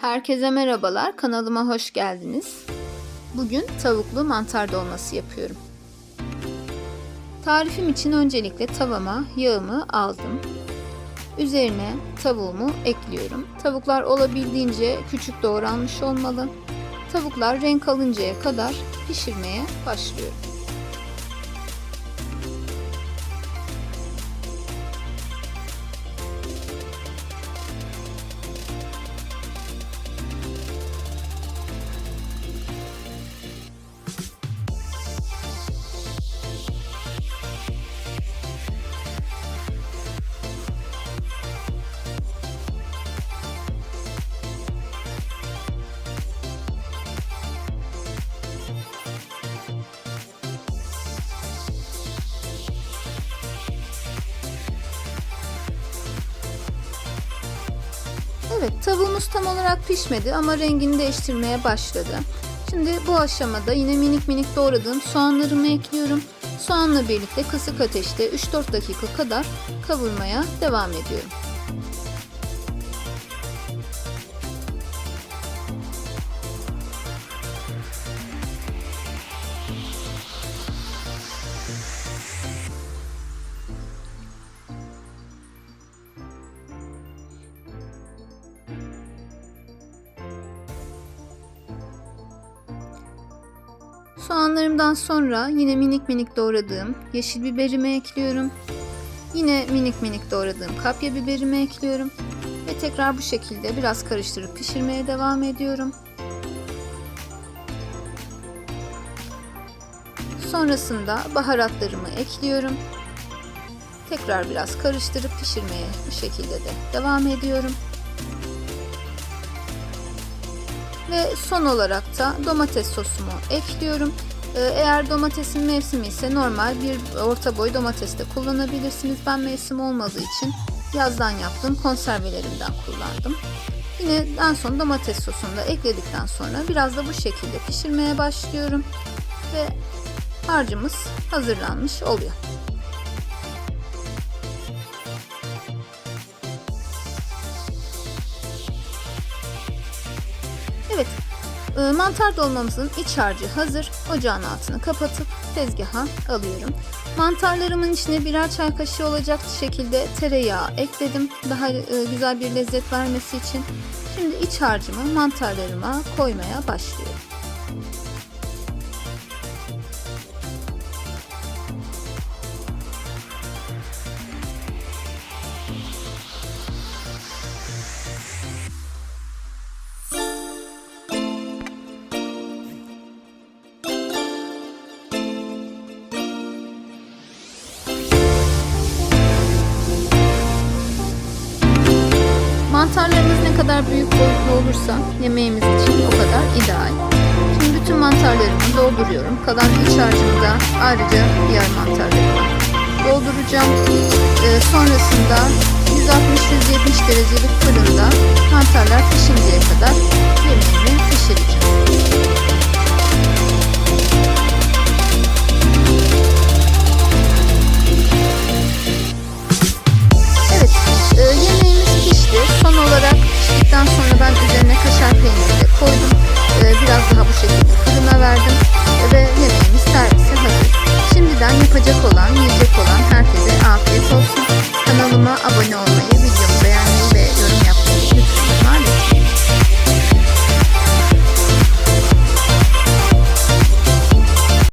Herkese merhabalar, kanalıma hoş geldiniz. Bugün tavuklu mantar dolması yapıyorum. Tarifim için öncelikle tavama yağımı aldım. Üzerine tavuğumu ekliyorum. Tavuklar olabildiğince küçük doğranmış olmalı. Tavuklar renk alıncaya kadar pişirmeye başlıyorum. Evet tavuğumuz tam olarak pişmedi ama rengini değiştirmeye başladı. Şimdi bu aşamada yine minik minik doğradığım soğanlarımı ekliyorum. Soğanla birlikte kısık ateşte 3-4 dakika kadar kavurmaya devam ediyorum. Soğanlarımdan sonra yine minik minik doğradığım yeşil biberimi ekliyorum. Yine minik minik doğradığım kapya biberimi ekliyorum. Ve tekrar bu şekilde biraz karıştırıp pişirmeye devam ediyorum. Sonrasında baharatlarımı ekliyorum. Tekrar biraz karıştırıp pişirmeye bu şekilde de devam ediyorum. Ve son olarak da domates sosumu ekliyorum. Eğer domatesin mevsimi ise normal bir orta boy domates de kullanabilirsiniz. Ben mevsim olmadığı için yazdan yaptığım konservelerimden kullandım. Yine en son domates sosunu da ekledikten sonra biraz da bu şekilde pişirmeye başlıyorum. Ve harcımız hazırlanmış oluyor. Evet, mantar dolmamızın iç harcı hazır. Ocağın altını kapatıp tezgaha alıyorum. Mantarlarımın içine birer çay kaşığı olacak şekilde tereyağı ekledim. Daha güzel bir lezzet vermesi için. Şimdi iç harcımı mantarlarıma koymaya başlıyorum. Kadar büyük boyutlu olursa yemeğimiz için o kadar ideal. Şimdi bütün mantarlarımı dolduruyorum. Kalan iç harcımı da ayrıca diğer mantarlarıma dolduracağım. Ee, sonrasında